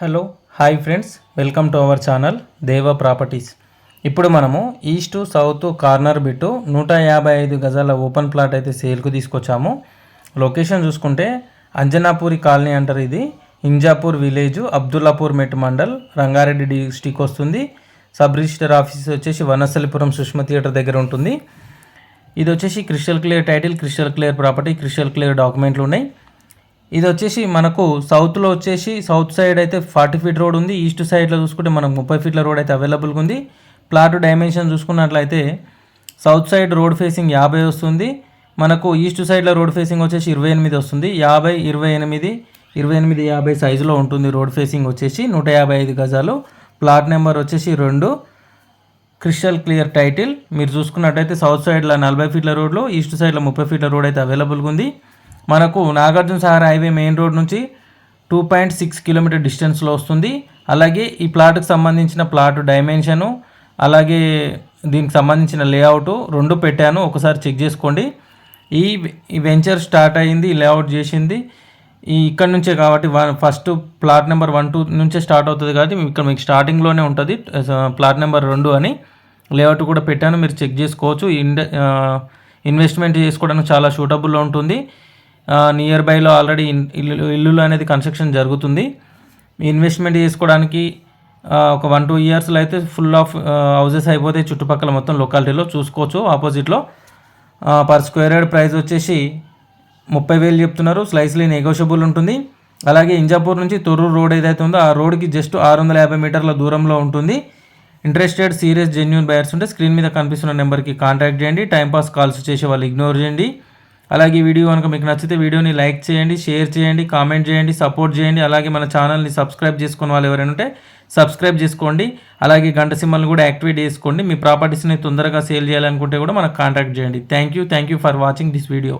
Hello hi friends. Welcome to our channel Deva properties. ఇప్పుడు మనము east south corner bit నూట యాభై ఐదు గజాల ఓపెన్ ప్లాట్ అయితే సేల్కు తీసుకొచ్చాము. లొకేషన్ చూసుకుంటే అంజనాపూరి కాలనీ అంటారు ఇది. ఇంజాపూర్ విలేజ్ అబ్దుల్లాపూర్ మెట్ మండల్ రంగారెడ్డి డిస్టిక్ వస్తుంది. సబ్ రిజిస్టర్ ఆఫీస్ వచ్చేసి వనస్థలిపురం సుష్మ థియేటర్ దగ్గర ఉంటుంది. ఇది వచ్చేసి crystal clear title crystal clear property crystal clear డాక్యుమెంట్లు ఉన్నాయి. ఇది వచ్చేసి మనకు సౌత్లో వచ్చేసి సౌత్ సైడ్ అయితే ఫార్టీ ఫీట్ రోడ్ ఉంది. ఈస్ట్ సైడ్లో చూసుకుంటే మనకు ముప్పై ఫీట్ల రోడ్ అయితే అవైలబుల్గా ఉంది. ప్లాట్ డైమెన్షన్ చూసుకున్నట్లయితే సౌత్ సైడ్ రోడ్ ఫేసింగ్ యాభై వస్తుంది. మనకు ఈస్ట్ సైడ్లో రోడ్ ఫేసింగ్ వచ్చేసి ఇరవై ఎనిమిది వస్తుంది. యాభై ఇరవై ఎనిమిది ఇరవై ఎనిమిది యాభై సైజులో ఉంటుంది రోడ్ ఫేసింగ్ వచ్చేసి నూట యాభై ఐదు గజాలు. ప్లాట్ నెంబర్ వచ్చేసి రెండు. Crystal clear title. మీరు చూసుకున్నట్టయితే సౌత్ సైడ్లో నలభై ఫీట్ల రోడ్లో ఈస్ట్ సైడ్లో ముప్పై ఫీట్ల రోడ్ అయితే అవైలబుల్గా ఉంది. మనకు Nagarjuna Sagar highway main road నుంచి టూ పాయింట్ సిక్స్ కిలోమీటర్ డిస్టెన్స్లో వస్తుంది. అలాగే ఈ ప్లాట్కి సంబంధించిన ప్లాట్ డైమెన్షను అలాగే దీనికి సంబంధించిన లేఅవుట్ రెండు పెట్టాను. ఒకసారి చెక్ చేసుకోండి. ఈ ఈ వెంచర్ స్టార్ట్ అయింది లేఅవుట్ చేసింది. ఈ ఇక్కడ నుంచే కాబట్టి one first plot number one two నుంచే స్టార్ట్ అవుతుంది కాబట్టి ఇక్కడ మీకు స్టార్టింగ్లోనే ఉంటుంది. ప్లాట్ నెంబర్ రెండు అని లేఅవుట్ కూడా పెట్టాను. మీరు చెక్ చేసుకోవచ్చు. ఇండ ఇన్వెస్ట్మెంట్ చేసుకోవడానికి చాలా సూటబుల్లో ఉంటుంది. నియర్ బైలో ఆల్రెడీ ఇల్లు ఇల్లులు అనేది కన్స్ట్రక్షన్ జరుగుతుంది. ఇన్వెస్ట్మెంట్ చేసుకోవడానికి ఒక వన్ టూ ఇయర్స్లో అయితే ఫుల్ ఆఫ్ హౌసెస్ అయిపోతాయి చుట్టుపక్కల మొత్తం లొకాలిటీలో చూసుకోవచ్చు ఆపోజిట్లో పర్ స్క్వేర్ యార్డ్ ప్రైస్ వచ్చేసి ముప్పై వేలు చెప్తున్నారు. స్లైస్లీ నెగోషియబుల్ ఉంటుంది. అలాగే ఇంజాపూర్ నుంచి తొర్రూరు రోడ్ ఏదైతే ఉందో ఆ రోడ్కి జస్ట్ ఆరు వందల యాభై మీటర్ల దూరంలో ఉంటుంది. ఇంట్రెస్టెడ్ సీరియస్ జెన్యున్ బయర్స్ ఉంటే స్క్రీన్ మీద కనిపిస్తున్న నెంబర్కి కాంటాక్ట్ చేయండి. టైంపాస్ కాల్స్ చేసే వాళ్ళు ఇగ్నోర్ చేయండి. అలాగే ఈ వీడియో కనుక మీకు నచ్చితే వీడియోని లైక్ చేయండి షేర్ చేయండి కామెంట్ చేయండి సపోర్ట్ చేయండి. అలాగే మన ఛానల్ని సబ్స్క్రైబ్ చేసుకున్న వాళ్ళు ఎవరైనా ఉంటే సబ్స్క్రైబ్ చేసుకోండి. అలాగే గంట సింబల్ని కూడా యాక్టివేట్ చేసుకోండి. మీ ప్రాపర్టీస్ని తొందరగా సేల్ చేయాలనుకుంటే కూడా మనకు కాంటాక్ట్ చేయండి. Thank you thank you for watching this video